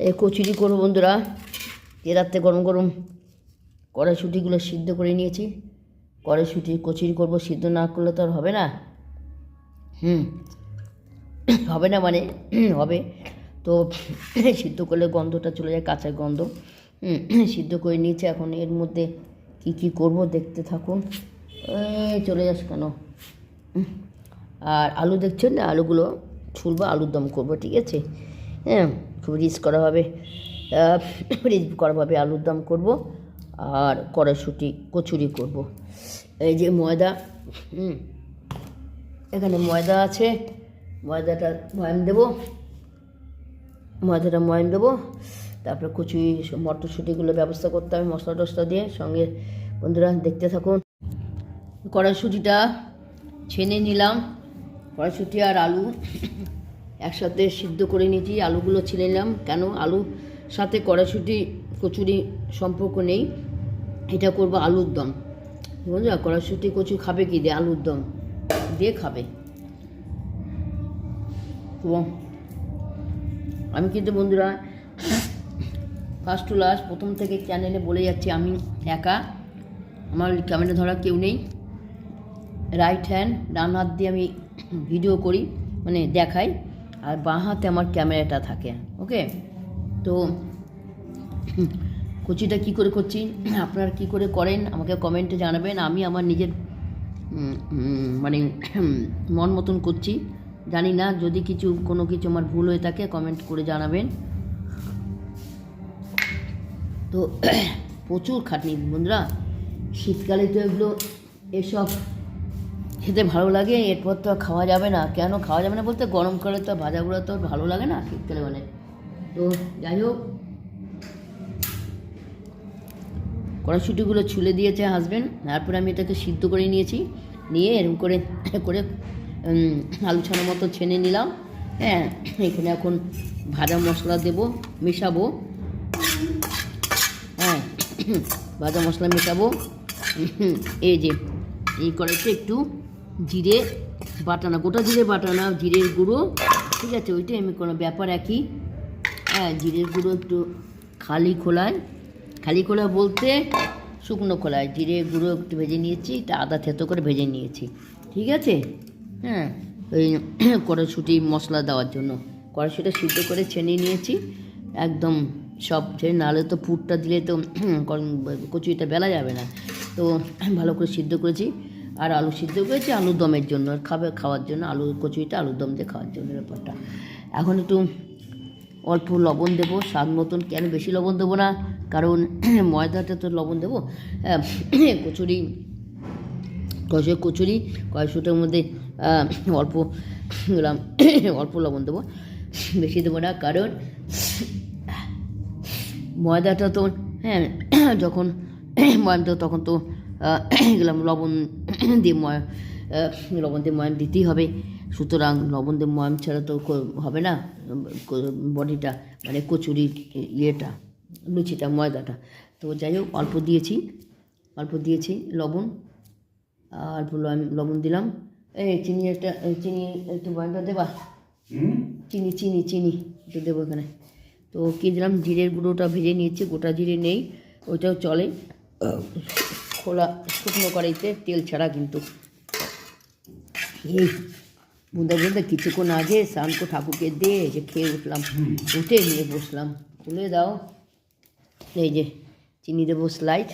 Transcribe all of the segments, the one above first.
এই কচুরি করব বন্ধুরা। এ রাত্রে গরম গরম কড়াইশুটিগুলো সিদ্ধ করে নিয়েছি। কড়াইশুটি, কচুরি করব, সিদ্ধ না করলে তো আর হবে না। হুম, হবে না মানে হবে। তো সিদ্ধ করলে গন্ধটা চলে যায়, কাঁচা গন্ধ। সিদ্ধ করে নিয়েছি। এখন এর মধ্যে কি কি করব দেখতে থাকুন। চলে যাস কেন? আর আলু দেখছেন না? আলুগুলো ছুলবো, আলুর দম করব, ঠিক আছে? হ্যাঁ। খুব রিচ করা হবে। রিচ করা হবে, আলুর দম করব আর কড়াইশুটি, কচুরি করব। এই যে ময়দা এখানে ময়দা আছে, ময়দাটা ময়াম দেবো, ময়দাটা ময়াম দেবো, তারপরে কচুরি, মটরশুঁটিগুলো ব্যবস্থা করতে হবে মশলা টশলা দিয়ে, সঙ্গে বন্ধুরা দেখতে থাকুন। কড়াইশুঁটিটা ছেনে নিলাম, কড়াইশুঁটি আর আলু একসাথে সিদ্ধ করে নিয়েছি, আলুগুলো ছেনে নিলাম। কেন? আলুর সাথে কড়াইশুঁটি, কচুরি সম্পর্ক নেই। এটা করব আলুর দম। বুঝলা? কড়াইশুঁটি, কচু খাবে কি? দিয়ে আলুর দম। দিয়ে খাবে। আমি কিন্তু বন্ধুরা ফার্স্ট টু লাস্ট প্রথম থেকে চ্যানেলে বলে যাচ্ছি, আমি একা। আমার ক্যামেরা ধরা কেউ নেই। রাইট হ্যান্ড ডান হাত দিয়ে আমি ভিডিও করি মানে দেখাই। আর বাঁ হাতে আমার ক্যামেরাটা থাকে, ওকে? তো, কচিটা কি করে করছি? আপনারা কি করে করেন, আমাকে কমেন্টে জানাবেন। আমি আমার নিজের মানে মন মতন করছি। জানি না, যদি কিছু, কোনো কিছু আমার ভুল হয়ে থাকে, কমেন্ট করে জানাবেন। তো, প্রচুর খাটনি বন্ধুরা। শীতকালে তো এগুলো, এসব খেতে ভালো লাগে, এরপর তো খাওয়া যাবে না। কেন খাওয়া যাবে না বলতে গরমকালে তো ভাজাগুলো তো ভালো লাগে না শীতকালে মানে। তো যাই হোক। কড়াশুটিগুলো ছুলে দিয়েছে হাসবেন্ড তারপরে আমি এটাকে সিদ্ধ করে নিয়েছি। নিয়ে এরকম করে করে আলু ছানার মতো ছেনে নিলাম। হ্যাঁ এখানে এখন ভাজা মশলা দেব, মেশাবো। হ্যাঁ ভাজা মশলা মেশাবো। এই যে, এই কড়াইতে একটু জিরে বাটানা, গোটা জিরে বাটানা, জিরের গুঁড়ো, ঠিক আছে, ওইটাই আমি কোনো ব্যাপার একই। হ্যাঁ জিরের গুঁড়ো একটু খালি খোলায়। খালি খোলা বলতে শুকনো খোলায়। জিরে গুঁড়ো একটু ভেজে নিয়েছি তা আদা থেতো করে ভেজে নিয়েছি, ঠিক আছে? হ্যাঁ ওই কড়াইশুঁটি মশলা দেওয়ার জন্য। কড়াইশুঁটি সিদ্ধ করে ছেনে নিয়েছি, একদম সব ছেড়ে নাহলে তো পুরটা দিলে তো কচুরিটা বেলা যাবে না। তো ভালো করে সিদ্ধ করেছি। আর আলু সিদ্ধ করেছি আলু দমের জন্য খাবে খাওয়ার জন্য আলু কচুরিটা আলুর দম দিয়ে খাওয়ার জন্য ব্যাপারটা। এখন একটু অল্প লবণ দেবো স্বাদ মতন কেন বেশি লবণ দেবো না কারণ ময়দাটা তো লবণ দেবো। আহ, কচুরি কষে কচুরি কয়শোটার মধ্যে অল্প অল্প লবণ দেবো। বেশি দেবো না কারণ ময়দাটা তো হ্যাঁ যখন ময়দা তখন তো গেলাম লবণ দিয়ে ময় লবণ দিয়ে ময়াম দিতেই হবে। সুতরাং লবণ দিয়ে ময়াম ছাড়া তো হবে না বডিটা মানে কচুরির ইয়েটা লুচিটা ময়দাটা। তো যাই হোক অল্প দিয়েছি অল্প দিয়েছি লবণ আর অল্প লবণ দিলাম। এই চিনি একটা চিনি একটু ময়দা দেবা? চিনি চিনি চিনি একটু দেবো এখানে। তো কী দিলাম? জিরের গুঁড়োটা ভেজে নিয়েছি গোটা জিরে নেই ওইটাও চলে। খোলা, শুকনো কড়াইতে তেল ছাড়া কিন্তু। এই বুঁদা বুঁদা কিছুক্ষণ আগে স্নান করে ঠাকুরকে দিয়ে যে খেয়ে উঠলাম, উঠে নিয়ে বসলাম। তুলে দাও। এই যে চিনি দেবো স্লাইড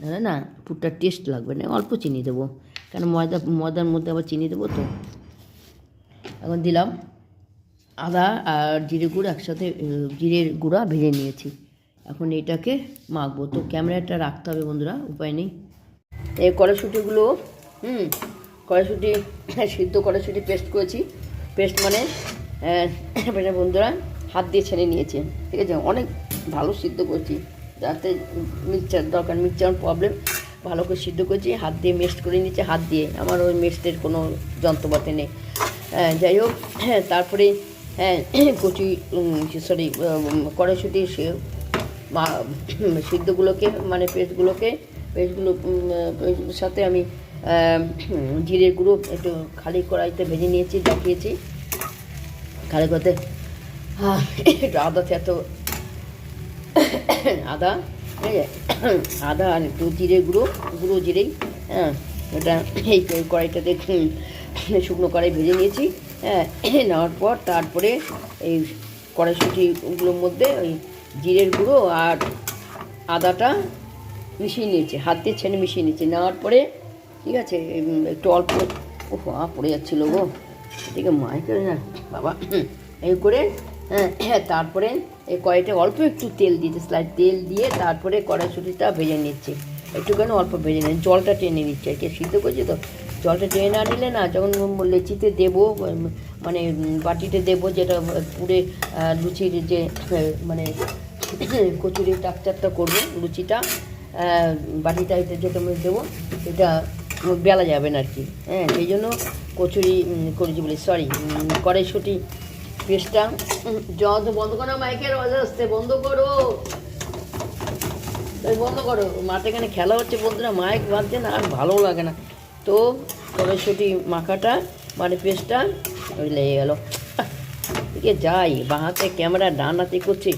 না না, পুরটা টেস্ট লাগবে না, অল্প চিনি দেবো। কেন ময়দা, ময়দার মধ্যে আবার চিনি দেবো তো? এখন দিলাম আদা আর জিরে গুঁড়ো, একসাথে, জিরের গুঁড়া ভেজে নিয়েছি। এখন এটাকে মাখবো। তো ক্যামেরাটা রাখতে হবে বন্ধুরা উপায় নেই। এই কড়াইশুটিগুলো হুম কড়াইশুটি সিদ্ধ কড়াইশুটি পেস্ট করেছি। পেস্ট মানে আহ, বন্ধুরা হাত দিয়ে ছেড়ে নিয়েছি। ঠিক আছে? অনেক ভালো সিদ্ধ করছি। যাতে মিক্সচার দরকার মিক্সচার প্রবলেম ভালো করে সিদ্ধ করেছি। হাত দিয়ে মেস্ট করে নিয়েছি হাত দিয়ে। আমার ওই মেস্টের কোনো যন্ত্রপাতি নেই। হ্যাঁ, যাই হোক হ্যাঁ তারপরে হ্যাঁ কচি সরি কড়াইশুটি সে সিদ্ধগুলোকে মানে পেস্টগুলোকে, পেস্টগুলো সাথে আমি জিরের গুঁড়ো একটু খালি কড়াইতে ভেজে নিয়েছি দেখিয়েছি খালি করতে একটু আদা এত, আদা ঠিক আছে আদা আর একটু জিরে গুঁড়ো গুঁড়ো জিরেই হ্যাঁ এটা এই কড়াইটাতে শুকনো কড়াই ভেজে নিয়েছি হ্যাঁ নেওয়ার পর তারপরে এই কড়াইশুটিগুলোর মধ্যে ওই জিরের গুঁড়ো আর আদাটা মিশিয়ে নিয়েছি হাত দিয়ে ছেনে মিশিয়ে নিয়েছি। নেওয়ার পরে ঠিক আছে একটু অল্প ও মা পড়ে যাচ্ছিল গো। এদিকে মাইকেল না বাবা এই করে হ্যাঁ, হ্যাঁ তারপরে এই কড়াইটা অল্প একটু তেল দিয়েছি স্লাইড তেল দিয়ে তারপরে কড়াইশুটিটা ভেজে নিচ্ছে। একটুখানি অল্প ভেজে নিচ্ছি জলটা টেনে নিচ্ছে। আর কি সিদ্ধ করছি তো? জলটা টেনে না নিলে না যখন লেচিতে দেবো মানে বাটিতে দেবো যেটা পুরে লুচির যে মানে কচুরির টাকচারটা করব, লুচিটা বাটিটা এটা যেটা আমি দেবো, এটা বেলা যাবে না আর কি। হ্যাঁ সেই জন্য কচুরি করেছি বলি সরি কড়াইশুটি, পেস্টটা জল বন্ধ করো মাইকের আওয়াজ আসতে বন্ধ করো। বন্ধ করো, মাঠে এখানে খেলা হচ্ছে বন্ধুরা, মাইক বাঁধছে না, আর ভালো লাগে না। তো কড়াইশুটি মাখাটা মানে পেস্টটা, ওই লেগে গেল। যাই, বাঁ হাতে ক্যামেরা, ডান হাতে করছি।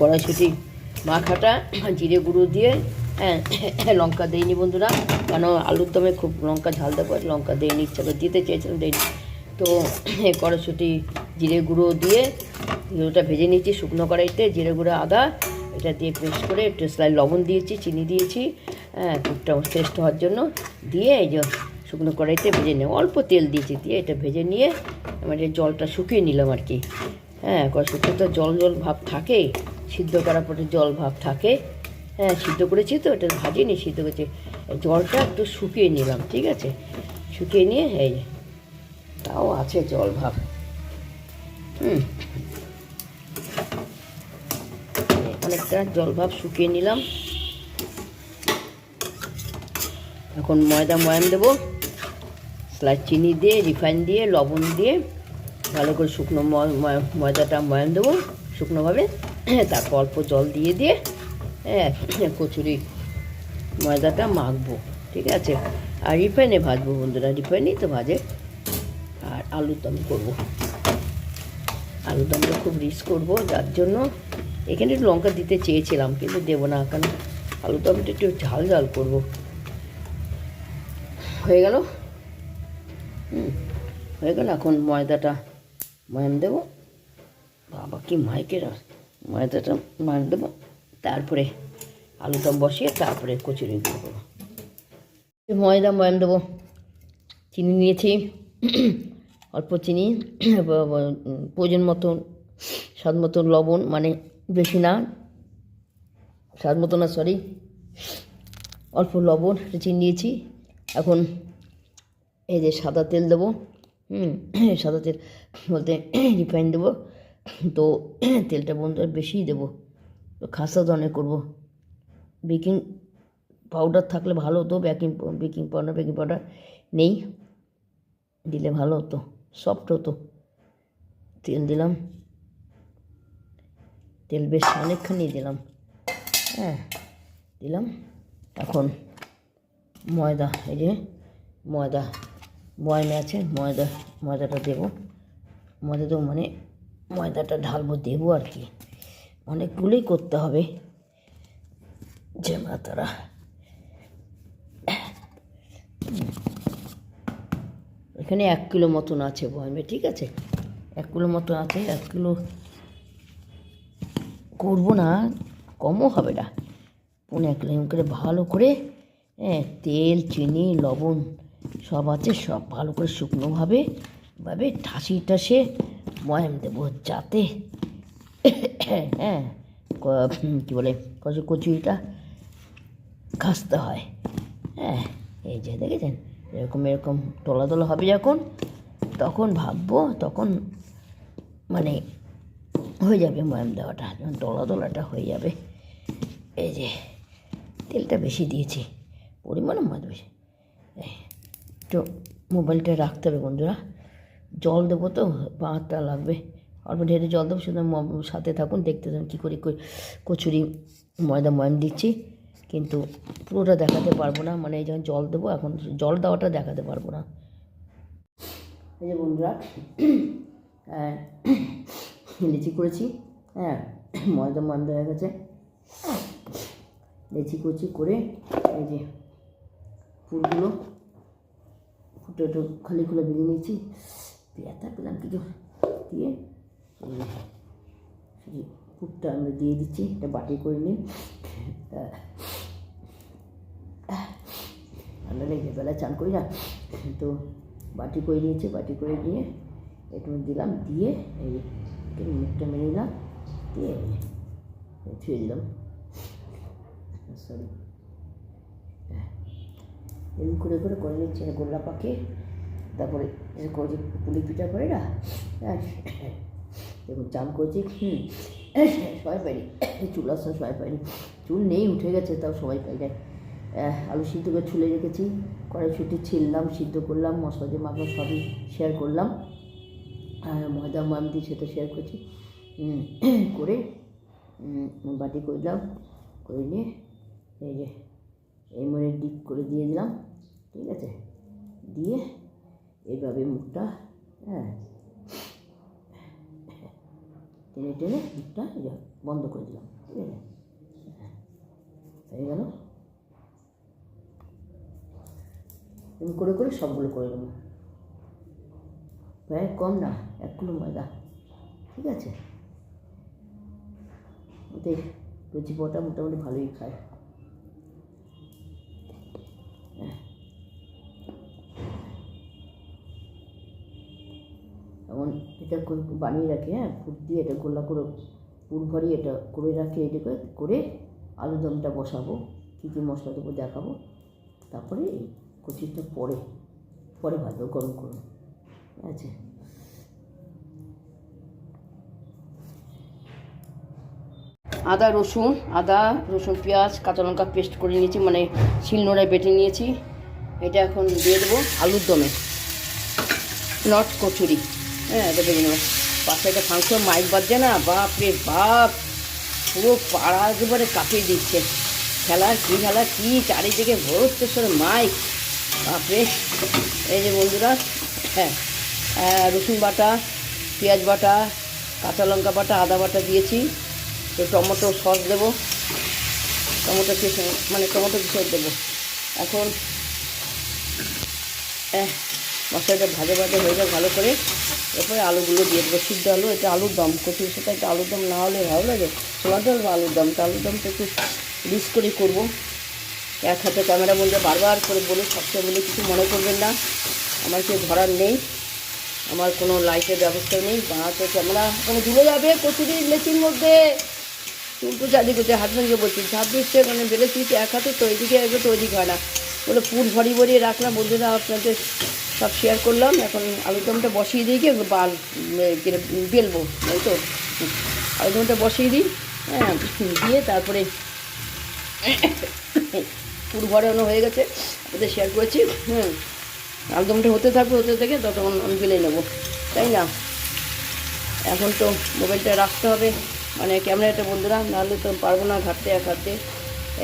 কড়াইশুটি, মাখাটা, জিরে গুঁড়ো দিয়ে হ্যাঁ লঙ্কা দিইনি বন্ধুরা, কেন আলুর দমে খুব লঙ্কা ঝাল দেবো, লঙ্কা দিয়ে ইচ্ছা করে দিতে চেয়েছিলাম, দিইনি। তো কড়াইশুটি, জিরে গুঁড়ো দিয়ে, ওটা ভেজে নিয়েছি শুকনো কড়াইতে, জিরে গুঁড়ো আদা, এটা দিয়ে পেস্ট করে একটু স্লাই লবণ দিয়েছি, চিনি দিয়েছি হ্যাঁ টুকটা টেস্ট হওয়ার জন্য, দিয়ে এই যে শুকনো কড়াইতে ভেজে নিয়ে অল্প তেল দিয়েছি, দিয়ে এটা ভেজে নিয়ে মানে জলটা শুকিয়ে নিলাম আর কি। হ্যাঁ কড়াইশুটি তো জল জল ভাব থাকে সিদ্ধ করার পরে জল ভাব থাকে। হ্যাঁ সিদ্ধ করেছি তো, এটা ভাজিনি সিদ্ধ করেছি। জলটা একটু শুকিয়ে নিলাম, ঠিক আছে? শুকিয়ে নিয়ে, এই তাও আছে জল ভাব। হুম। অনেকটা জল ভাব শুকিয়ে নিলাম। এখন ময়দা ময়াম দেবো। স্লাইড চিনি দিয়ে, রিফাইন দিয়ে, লবণ দিয়ে, ভালো করে শুকনো ময়দাটা ময়াম দেবো, শুকনোভাবে। তারপর অল্প জল দিয়ে দিয়ে হ্যাঁ কচুরি ময়দাটা মাখবো, ঠিক আছে? আর রিফাইনে ভাজবো বন্ধুরা, রিফাইনেই তো ভাজে। আর আলুর দম করব। আলুর দমটা খুব রিচ করব, যার জন্য এখানে একটু লঙ্কা দিতে চেয়েছিলাম, কিন্তু দেবো না, কারণ আলুর দমটা একটু ঝাল ঝাল করব। হয়ে গেল? হুম, হয়ে গেল, এখন ময়দাটা ময়াম দেবো। বাবা, কি মাইকের আওয়াজ। ময়দাটা ময়াম দেবো তারপরে আলুটা বসিয়ে তারপরে কচুরি দেবো। ময়দা ময়াম দেবো। চিনি নিয়েছি, অল্প চিনি, প্রয়োজন মতন স্বাদ মতন লবণ মানে বেশি না, স্বাদ মতো না সরি অল্প লবণ চিনি নিয়েছি। এখন এই যে সাদা তেল দেবো, হুম, সাদা তেল বলতে রিফাইন দেবো। তো তেলটা বন্ধু আর বেশিই দেবো। তো খাসা ধরনের করব। বেকিং পাউডার থাকলে ভালো হতো baking baking powder baking powder নেই, দিলে ভালো হতো সফট হতো। তেল দিলাম। তেল বেশ অনেকখানি দিলাম। হ্যাঁ দিলাম। এখন ময়দা, এই যে ময়দা, ময়মে আছে, ময়দা, ময়দাটা দেবো। ময়দা দেবো মানে ময়দাটা ঢালবো, দেবো আর কি। অনেকগুলোই করতে হবে। যে মাতারা। এখানে এক কিলো মতন আছে বয়মে ঠিক আছে? এক কিলো মতন আছে, এক কিলো করব না, কমও হবে না। পনেরো এক কিলো করে ভালো করে হ্যাঁ তেল, চিনি, লবণ সব আছে, সব ভালো করে শুকনোভাবে, ভাবে ঠাসি টাসে ময়াম দেবো যাতে। হ্যাঁ ক- কী বলে, কচু কচুরিটা খাসতে হয়। হ্যাঁ এই যে দেখেছেন, এরকম এরকম তোলা তোলা হবে যখন, তখন ভাববো, তখন মানে হয়ে যাবে ময়াম দেওয়াটা, যখন তোলা তোলাটা হয়ে যাবে। এই যে, তেলটা বেশি দিয়েছি পরিমাণে মাছ বেশি। তো মোবাইলটা রাখতে হবে বন্ধুরা। জল দেবো তো পাঁচটা লাগবে। অল্প ঢেলে জল দেবো শুধু সাথে থাকুন দেখতে থাকুন কী করে কচুরি ময়দা ময়াম দিচ্ছি। কিন্তু পুরোটা দেখাতে পারব না মানে এই যখন জল দেবো এখন জল দেওয়াটা দেখাতে পারব না। এই যে বন্ধুরা হ্যাঁ, লিচি করেছি হ্যাঁ ময়দা ময়দা হয়ে গেছে। লেচি কুচি করে এই যে ফুলগুলো ফুটো খালি খুলে বেরিয়ে নিয়েছি। পেয়াতা পেলাম কিছু দিয়ে পুরটা আমরা দিয়ে দিচ্ছি, এটা বাটি করে নিই ঠান্ডা লেগে বেলা চান করি না, তো বাটি করে নিয়েছি, বাটি করে নিয়ে একটু দিলাম, দিয়ে এই মুখটা মেরে নিলাম, দিয়ে এই যে দিলাম। সরি এরকম করে করে করে নিচ্ছি গোল্লা পাকে। তারপরে করে যে পুলি পিঠা করে না? হ্যাঁ দেখুন, চান করেছি, হুম, সবাই পাইনি চুল আসা সবাই পাইনি চুল নেই, উঠে গেছে, তাও সবাই পাই যায় আলু সিদ্ধ করে ছুলে রেখেছি, কড়াইশুটি ছিললাম, সিদ্ধ করলাম মশলা দিয়ে মাখলাম সবই শেয়ার করলাম। আর ময়দা মাম দিয়ে সেটা শেয়ার করছি করে বাটি করলাম করে নিয়ে এই যে, এই মনে ডিপ করে দিয়ে দিলাম, ঠিক আছে? দিয়ে এইভাবে মুখটা হ্যাঁ। টেনে টেনে মুখটা বন্ধ করে দিলাম ঠিক আছে? হ্যাঁ, হয়ে গেল। এরকম করে করে সবগুলো করে দেবো প্রায় কম না এক কিলো ময়দা ঠিক আছে? ওতে লুচি পটা মোটামুটি ভালোই খায়। এমন এটা বানিয়ে রাখি হ্যাঁ? ফুট এটা গোলা করে পুর ভরিয়ে এটা করে রাখি, এটা করে করে আলুদমটা বসাবো, কী কী মশলা দেবো দেখাবো। তারপরে এই কচিটা পরে পরে ভাজবো গরম করুন আছে? আদা, রসুন আদা, রসুন, পেঁয়াজ, কাঁচা লঙ্কা পেস্ট করে নিয়েছি মানে শিলনোড়ায় বেটে নিয়েছি। এটা এখন দিয়ে দেবো আলুর দমে, নট কচুরি। হ্যাঁ এটা বেরিয়ে নেব পাশে একটা ফাংশন মাইক বাজছে না বাপ রে বাপ। পুরো পাড়া একেবারে কাঁপিয়ে দিচ্ছে। খেলা কী খেলা কী চারিদিকে ভরতেশ্বর মাইক বাপরে এই যে বন্ধুরা হ্যাঁ রসুন বাটা পেঁয়াজ বাটা কাঁচা লঙ্কা বাটা আদা বাটা দিয়েছি। তো টমেটো সস দেবো। টমেটো মানে টমেটো কেসে দেবো? এখন আহ, মশলাটা ভাজা ভাজা হয়ে যাক ভালো করে। এরপরে আলুগুলো দিয়ে দেবো, সিদ্ধ আলু, এটা আলুর দম, কচুর সাথে একটা আলুর দম না হলে ভালো লাগে। সোনা ডাল বা আলুর দম, তো আলুর দমটা একটু রিস করে করব। এক হাতে ক্যামেরা বন্ধু বারবার করে বলে, সবসময় বলে কিছু মনে করবেন না। আমার কেউ ধরার নেই, আমার কোনো লাইটের ব্যবস্থা নেই বাঁহাতে ক্যামেরা ওখানে ঝুলে যাবে কচুরি লেচির মধ্যে? চারদিকে করছে হাজব্যান্ডকে বলছি, ঝাঁপ দিচ্ছে মানে তুই এক হাতে তো এদিকে একবার তো ওইদিকে হয় না। বলে, পুর ভরি ভরিয়ে রাখলাম বন্ধুরা, আপনাদের সব শেয়ার করলাম, এখন আলুদমটা বসিয়ে দিয়ে গিয়ে বাল বেলবো, তাই তো? আলুদমটা বসিয়ে দিই হ্যাঁ দিয়ে তারপরে পুর ভরানো হয়ে গেছে, আপনাদের শেয়ার করেছি, হুম, আলুদমটা হতে থাকবে হতে থেকে, ততক্ষণ আমি বেলে নেব, তাই না? এখন তো মোবাইলটা রাখতে হবে। মানে ক্যামেরা ক্যামেরাটা বন্ধুরা নাহলে তো পারব না ঘাটতে এক হাতে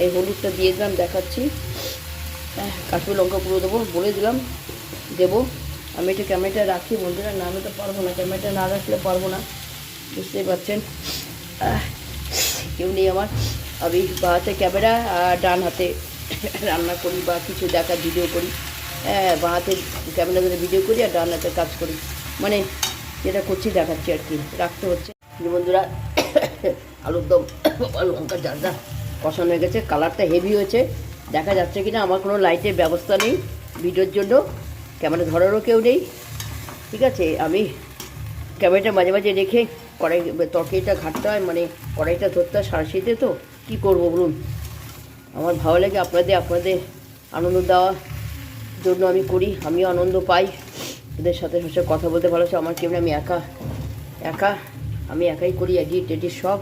এই হলুদটা দিয়ে দিলাম দেখাচ্ছি। হ্যাঁ, কাশ্মীর লঙ্কা পুরো দেবো বলে দিলাম দেবো। আমি একটু ক্যামেরাটা রাখি বন্ধুরা নাহলে তো পারব না ক্যামেরাটা না রাখলে পারব না। বুঝতেই পারছেন? কেউ নেই আমার। আমি বা হাতে ক্যামেরা আর ডান হাতে রান্না করি বা কিছু দেখার ভিডিও করি। হ্যাঁ বা হাতে ক্যামেরা ধরে ভিডিও করি আর ডান হাতে কাজ করি। মানে যেটা করছি দেখাচ্ছি আর কি রাখতে হচ্ছে। বন্ধুরা আলুর দম লঙ্কার জালটা কষানো হয়ে গেছে। কালারটা হেভি হয়েছে। দেখা যাচ্ছে কি না আমার কোনো লাইটের ব্যবস্থা নেই ভিডিওর জন্য। ক্যামেরা ধরারও কেউ নেই। ঠিক আছে আমি ক্যামেরাটা মাঝে মাঝে রেখে কড়াই তরকারিটা ঘাটতে হয় মানে কড়াইটা ধরতে হয় সারসিতে তো। কী করব বলুন? আমার ভালো লাগে আপনাদের আপনাদের আনন্দ দেওয়ার জন্য আমি করি আমিও আনন্দ পাই। এদের সাথে সাথে কথা বলতে ভালো আমার কেউ না, আমি একা একা আমি একাই করি এডিট টেডিট সব।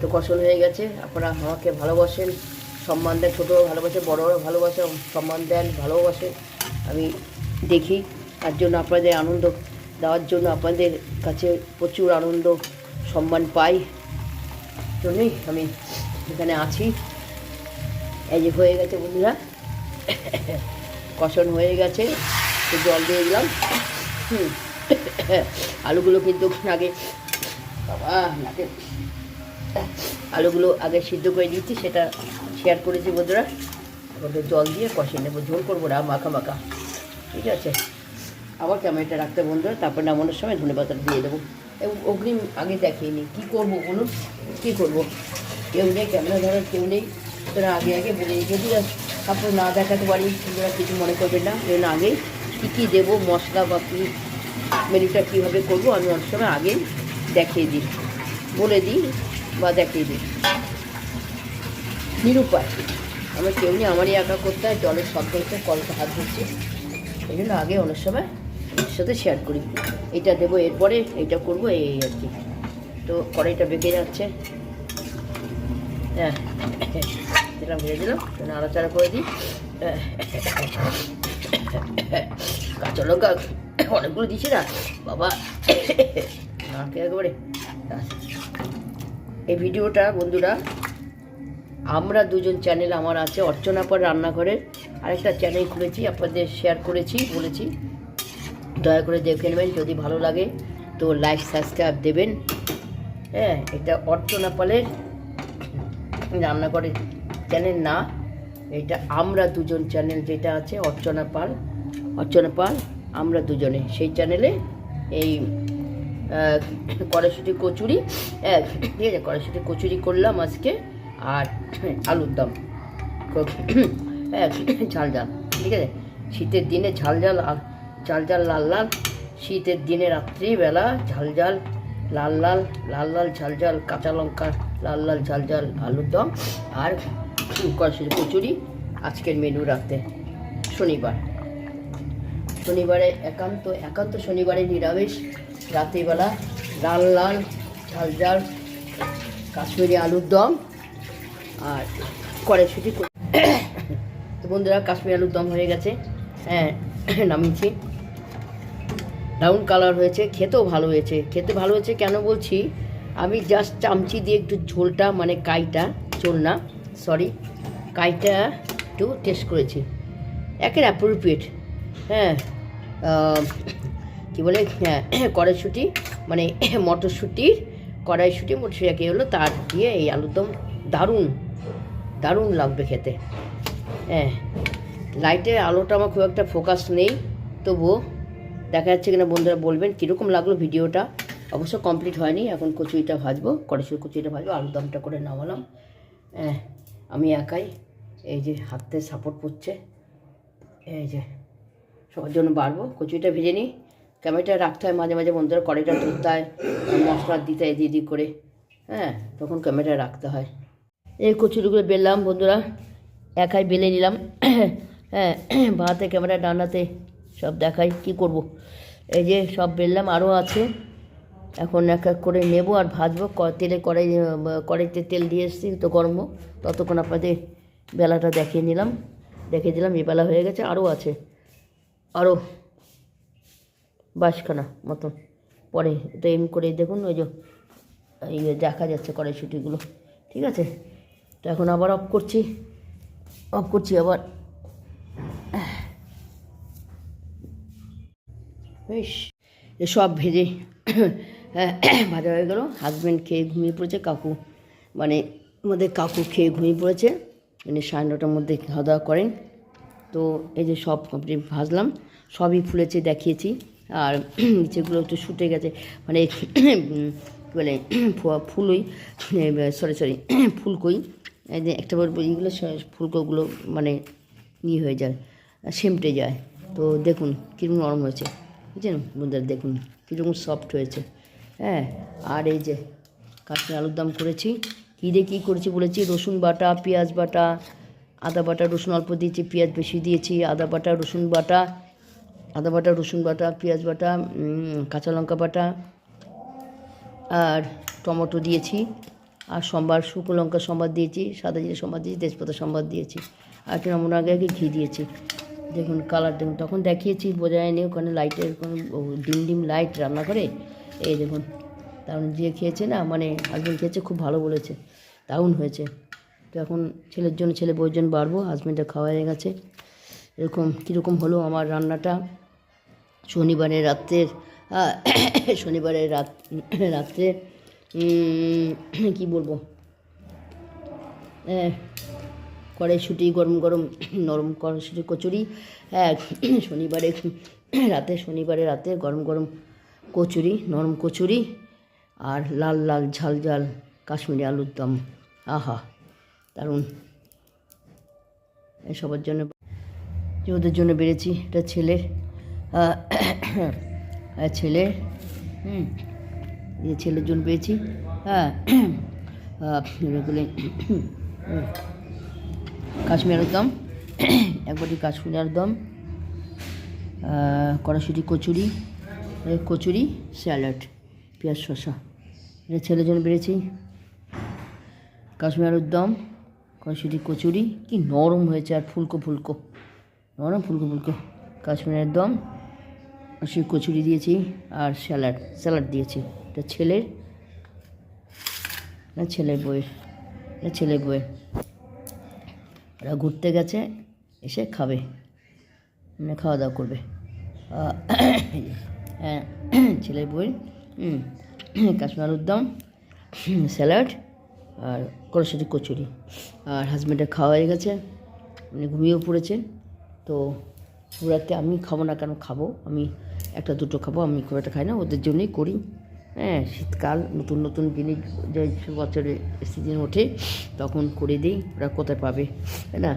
তো কষণ হয়ে গেছে। আপনারা আমাকে ভালোবাসেন, সম্মান দেন। ছোটো ভালোবাসে বড়রা ভালোবাসে, সম্মান দেন, ভালোবাসে। আমি দেখি, তার জন্য আপনাদের আনন্দ দেওয়ার জন্য আপনাদের কাছে প্রচুর আনন্দ, সম্মান পাই। জন্যই আমি এখানে আছি। এই যে হয়ে গেছে বন্ধুরা। কষণ হয়ে গেছে। জল দিয়ে দিলাম। হুম। আলুগুলো কিন্তু আগে আলুগুলো আগে সিদ্ধ করে দিচ্ছি সেটা শেয়ার করেছি বন্ধুরা। তো জল দিয়ে কষিয়ে নেব, ঝোল করব না, মাখা মাখা। ঠিক আছে? আবার ক্যামেরাটা রাখতে বন্ধুরা, তারপর নামানোর সময় ধনে পাতা দিয়ে দেবো। অগ্রিম আগে দেখিয়ে নিই কী করব বলুন? কী করব? কেউ নেই ক্যামেরা ধরার কেউ নেই। সুতরাং আগে আগে বলে। যদি তারপর না দেখাতে পারি তোমরা কিছু মনে করবেন না। জন্য আগেই কী কী দেবো, মশলা বা কী, মেনুটা কীভাবে করব আমি অনেক সময় আগে দেখিয়ে দিই। বলে দিই বা দেখিয়ে দিই। নিরুপায়। আমার কেউ নেই, আমারই একা করতে হয়, জলের শব্দ হচ্ছে, কলকে হাত ধরছে। এই জন্য আগে অনেক সময় সাথে শেয়ার করি। এটা দেবো এরপরে এইটা করব, এই আর কি। তো কড়াইটা বেঁকে যাচ্ছে। হ্যাঁ দিলাম ভেজে দিলাম। নাড়াচাড়া করে দিই। কাঁচা লঙ্কা অনেকগুলো দিচ্ছি না? বাবা। একেবারে এই ভিডিওটা, বন্ধুরা, আমরা দুজন চ্যানেল আমার আছে অর্চনা পর রান্নাঘরের। আরেকটা চ্যানেল খুলেছি, আপনাদের শেয়ার করেছি, বলেছি। দয়া করে দেখে নেবেন, যদি ভালো লাগে, তো লাইক সাবস্ক্রাইব দেবেন। হ্যাঁ এটা অর্চনা পালের রান্নাঘরের চ্যানেল না, এটা আমরা দুজন চ্যানেল যেটা আছে অর্চনা পাল অর্চনা পাল আমরা দুজনে। সেই চ্যানেলে এই কড়াইশুটি কচুরি হ্যাঁ ঠিক আছে, কড়াইশুটি কচুরি করলাম আজকে, আর আলুর দম। হ্যাঁ ঝাল ঝাল, ঠিক আছে? শীতের দিনে ঝাল ঝাল ঝাল ঝাল লাল লাল, শীতের দিনে রাত্রিবেলা ঝাল ঝাল লাল লাল লাল লাল ঝাল ঝাল কাঁচা লঙ্কা, লাল লাল ঝাল ঝাল আলুর দম আর কড়াইশুটি কচুরি আজকের মেনু রাতে শনিবার। শনিবারে একান্ত একান্ত শনিবারে নিরামিষ। রাত্রিবেলা লাল লাল ঝাল ঝাল কাশ্মীরি আলুর দম আর কড়াইশুটি। তো বন্ধুরা, কাশ্মীরি আলুর দম হয়ে গেছে। হ্যাঁ নামিয়েছি। ব্রাউন কালার হয়েছে, খেতেও ভালো হয়েছে। খেতে ভালো হয়েছে কেন বলছি? আমি জাস্ট চামচি দিয়ে একটু ঝোলটা মানে কাইটা, ঝোল না সরি কাইটা একটু টেস্ট করেছি। একের অ্যাপ্রোপ্রিয়েট হ্যাঁ কী বলে হ্যাঁ কড়াইশুটি মানে মটরশুঁটির কড়াইশুঁটি, মটরশুঁটি হলো তার দিয়ে এই আলুরদম দারুণ দারুণ লাগবে খেতে। হ্যাঁ লাইটের আলোটা আমার খুব একটা ফোকাস নেই, তবুও দেখা যাচ্ছে কিনা বন্ধুরা বলবেন কীরকম লাগল ভিডিওটা। অবশ্য কমপ্লিট হয়নি, এখন কচুরিটা ভাজবো কড়াইশুটি কচুরিটা ভাজবো আলুরদমটা করে নামালাম। হ্যাঁ আমি একাই এই যে হাতে সাপোর্ট করছে, এই যে সবার জন্য বাড়বো, কচুরিটা ভেজে নিই। ক্যামেরাটা রাখতে হয় মাঝে মাঝে বন্ধুরা, কড়াইটা ধরতে হয়, মশলা দিতে হয় এদিক করে। হ্যাঁ তখন ক্যামেরা রাখতে হয়। এই কচুরিগুলো বেললাম বন্ধুরা, একাই বেলে নিলাম। হ্যাঁ ভাতে ক্যামেরা ডানাতে সব দেখাই কি করব। এই যে সব বেললাম আরও আছে। এখন এক এক করে নেব আর ভাজবো। তেলে কড়াই, কড়াইতে তেল দিয়ে এসেছি, তো গরম ততক্ষণ আপনাদের বেলাটা দেখিয়ে নিলাম। দেখিয়ে দিলাম এই বেলা হয়ে গেছে আরও আছে। আরও বাসখানা মতন। পরে তো এম করে দেখুন, ওই যে, এই দেখা যাচ্ছে কড়াইশুটিগুলো ঠিক আছে? তো এখন আবার অফ করছি। অফ করছি আবার। বেশ সব ভেজে ভাজা হয়ে গেল। হাজব্যান্ড খেয়ে ঘুমিয়ে পড়েছে, কাকু মানে আমাদের কাকু খেয়ে ঘুমিয়ে পড়েছে। মানে সাড়ে নটার মধ্যে খাওয়া দাওয়া করেন। তো এই যে সব কমপ্লিট ভাজলাম, সবই ফুলেছে দেখিয়েছি। আর নিচেগুলো একটু শুটে গেছে। মানে কী বলে ফুলই সরি সরি ফুলকই। একটা বার এইগুলো ফুলকোগুলো মানে ইয়ে হয়ে যায়, সেমটে যায়। তো দেখুন কীরকম নরম হয়েছে। বুঝছেন? বন্ধুরা, দেখুন কীরকম সফট হয়েছে। হ্যাঁ আর এই যে কাশ্মীর আলুর দাম করেছি। কী দিয়ে কী করেছি বলেছি? রসুন বাটা, পেঁয়াজ বাটা, আদা বাটা, রসুন অল্প দিয়েছি, পেঁয়াজ বেশি দিয়েছি, আদা বাটা, রসুন বাটা আদা বাটা, রসুন বাটা, পেঁয়াজ বাটা কাঁচা লঙ্কা বাটা আর টমেটো দিয়েছি আর সম্বার, শুকনো লঙ্কা সম্বার দিয়েছি, সাদা জিরে সম্বার দিয়েছি তেজপাতা সম্বার দিয়েছি আর একটু নামানোর আগে আগে ঘি দিয়েছি। দেখুন কালার দেখুন, তখন দেখিয়েছি, বোঝা যায়নি ওখানে লাইটের ডিম ডিম লাইট রান্না করে। এই দেখুন তখন যে খেয়েছে না মানে হাজব্যান্ড খেয়েছে, খুব ভালো বলেছে, দারুণ হয়েছে। তো এখন ছেলের জন্য, ছেলে বউয়ের জন্য বাড়বো হাজব্যান্ডের খাওয়া হয়ে গেছে। এরকম, কীরকম হলো আমার রান্নাটা? শনিবারের রাত্রের শনিবারের রাত, রাত্রে কি বলব? কড়াইশুটি, গরম গরম, নরম কড়াইশুটি, কচুরি হ্যাঁ শনিবারে, রাতে শনিবারে রাতে গরম গরম কচুরি, নরম কচুরি আর লাল লাল ঝাল ঝাল কাশ্মীরি আলুর দম। আহা, দারুণ। সবার জন্য ওদের জন্য বেড়েছি, এটা ছেলের। ছেলে হুম ছেলের জন্য পেয়েছি। হ্যাঁ আহ, এগুলো কাশ্মীর আলুর দম একবারটি কাশ্মীর আলুর দম কড়াশুটি কচুরি কচুরি স্যালাড পেঁয়াজ শসা। এটা ছেলের জন্য বেড়েছি কাশ্মীর আলুর দম কড়াশুটি কচুরি কি নরম হয়েছে আর ফুলকো ফুলকো নরম ফুলকো ফুলকো। কাশ্মীরের দম সেই কচুরি দিয়েছি আর স্যালাড স্যালাড দিয়েছি। এটা ছেলের না ছেলের বইয়ের, এটা ছেলের বইয়ের। ওরা ঘুরতে গেছে, এসে খাবে। মানে খাওয়া দাওয়া করবে। হ্যাঁ ছেলের বই কাশ্মীর দম স্যালাড আর কড়াশুটি কচুরি। আর হাজব্যান্ডের খাওয়া হয়ে গেছে। উনি ঘুমিয়েও পড়েছেন। তো রাতে আমি খাব না কেন, খাব। আমি একটা দুটো খাব আমি খুব একটা খাই না ওদের জন্যই করি। হ্যাঁ শীতকাল নতুন নতুন জিনিস যে বছরে সিজন ওঠে তখন করে দিই ওরা কোথায় পাবে তাই না?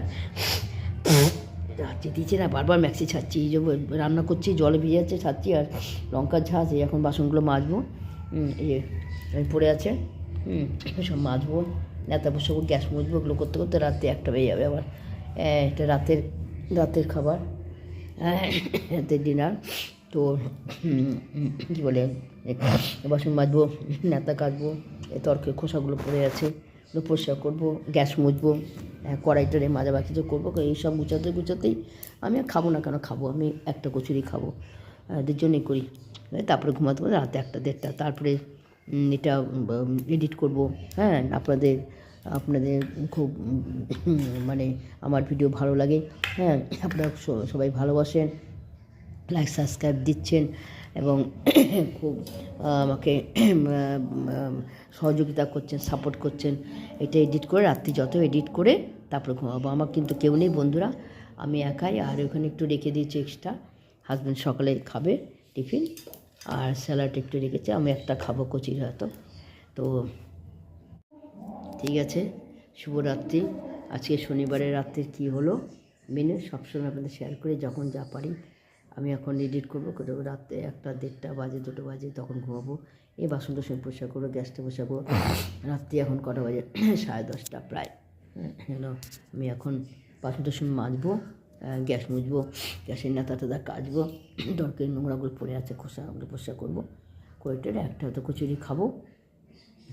রাত্রে দিচ্ছে না বারবার ম্যাক্সি ছাড়ছি এই যে রান্না করছি জলে ভিজে যাচ্ছে ছাড়ছি আর লঙ্কার ঝাঁজ এই এখন বাসনগুলো মাজবো আমি পড়ে আছে হুম সব মাজবো নেতা বসে গ্যাস মুছবো ওগুলো করতে করতে রাতে একটা বেজে যাবে আবার। হ্যাঁ, এটা রাতের রাতের খাবার হ্যাঁ, রাতের ডিনার তো কী বলে বাসন মাজবো নেতা কাটবো তরকের খোসাগুলো পড়ে আছে ওগুলো পরিষ্কার করব গ্যাস মুছবো হ্যাঁ, কড়াই মাজা বাকি যে করব এইসব গুছাতে গুছাতেই আমি আর খাব না কেন খাব আমি একটা কচুরি খাব এদের জন্যই করি। তারপরে ঘুমাতে পারব রাতে একটা দেড়টা তারপরে এটা এডিট করব হ্যাঁ আপনাদের আপনাদের খুব মানে আমার ভিডিও ভালো লাগে হ্যাঁ আপনারা সবাই ভালোবাসেন। লাইক সাবস্ক্রাইব দিচ্ছেন এবং খুব আমাকে সহযোগিতা করছেন সাপোর্ট করছেন। এটা এডিট করে, রাত্রি যত এডিট করে তারপরে ঘুমাবো। আমার কিন্তু কেউ নেই, বন্ধুরা। আমি একাই, আর ওখানে একটু রেখে দিয়েছি এক্সট্রা হাজব্যান্ড সকালে খাবে টিফিন, আর স্যালাড একটু রেখেছে। আমি একটা খাব কচির হয়তো তো ঠিক আছে, শুভরাত্রি। আজকে শনিবারের রাত্রে কি হলো? মেনু সবসময় আপনাদের শেয়ার করে। যখন যা পারি আমি এখন এডিট করব করে রাত্রে একটা দেড়টা বাজে দুটো বাজে তখন ঘুমাবো। এই বাসন টাসন পরিষ্কার করব গ্যাসটা করব রাত্রি এখন কটা বাজে? সাড়ে দশটা প্রায়। হ্যালো আমি এখন বাসন টাসন মাজবো গ্যাস মুছবো গ্যাসের নেতা টেতা কাচবো দরকারি নোংরাগুলো পড়ে আছে খোসা ওগুলো পরিষ্কার করব। করে টেরে একটা হয়তো কচুরি খাব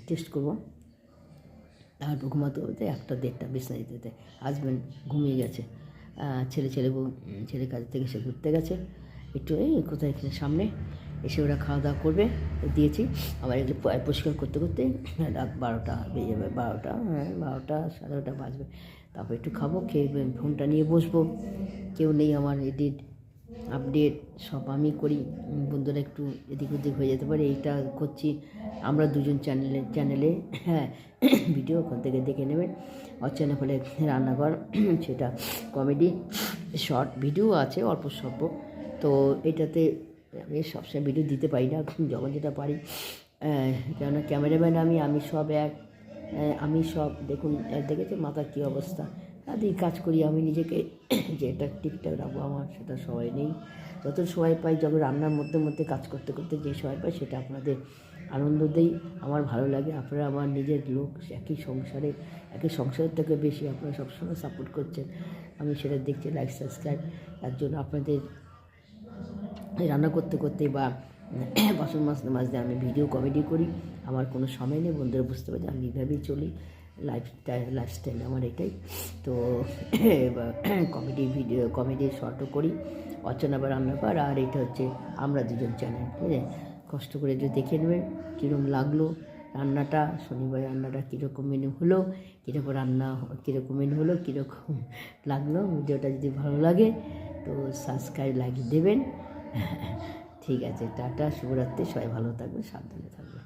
টেস্ট করব। তারপর ঘুমাতে হবে একটা দেড়টা বিছনা দিতে হাজব্যান্ড ঘুমিয়ে গেছে। ছেলে ছেলে বউ ছেলে কাজ থেকে এসে ঘুরতে গেছে। একটু, এই, কোথায় এখানে? সামনে। এসে ওরা খাওয়া দাওয়া করবে, দিয়েছি। আবার এগুলো পরিষ্কার করতে করতে রাত বারোটা বেজে যাবে, বারোটা হ্যাঁ বারোটা, সাড়ে বাজবে। তারপর একটু খাব, খেয়ে ফোনটা নিয়ে বসবো। কেউ নেই আমার এডিট আপডেট সব আমি করি। বন্ধুরা একটু এদিক ওদিক হয়ে যেতে পারে, এইটা করছি। আমরা দুজন চ্যানেলে চ্যানেলে হ্যাঁ ভিডিও ওখান থেকে দেখে নেবেন। অচেনা ফলে রান্নাঘর, সেটা কমেডি, শর্ট ভিডিও আছে, অল্প স্বল্প। তো এটাতে আমি সবসময় ভিডিও দিতে পারি না, যখন যেটা পারি। কেননা ক্যামেরাম্যান আমি আমি সব এক আমি সব, দেখুন দেখেছে মাথার কী অবস্থা? তাদের কাজ করি। আমি নিজেকে যে এটা ঠিকঠাক রাখব আমার, সেটা সময় নেই। যত সময় পাই যখন রান্নার মধ্যে মধ্যে কাজ করতে করতে যে সময় পাই, সেটা আপনাদের আনন্দ দেই। আমার ভালো লাগে। আপনারা আমার নিজের লোক, একই সংসারে, একই সংসারের থেকে বেশি আপনারা সবসময় সাপোর্ট করছেন। আমি সেটা দেখছি লাইক সাবস্ক্রাইব তার জন্য আপনাদের রান্না করতে করতে বা বাসন মাজতে মাজতে আমি ভিডিও কমেডি করি। আমার কোনো সময় নেই, বন্ধুরা বুঝতে পারছি আমি এইভাবেই চলি। লাইফস্টাইল লাইফস্টাইল আমার এটাই। তো কমেডি ভিডিও কমেডি শর্টও করি, অচেনা বা রান্নাঘর আর এটা হচ্ছে আমরা দুজন চ্যানেল ঠিক আছে? কষ্ট করে একটু দেখে নেবেন কীরকম লাগল রান্নাটা, শনিবার রান্নাটা কীরকম মেনু হলো, কীরকম রান্না, কীরকম মেনু হলো, কীরকম লাগল, ভিডিওটা যদি ভালো লাগে, তো সাবস্ক্রাইব লাগিয়ে দেবেন। ঠিক আছে, টাটা, শুভরাত্রি, সবাই ভালো থাকবে সাবধানে থাকবে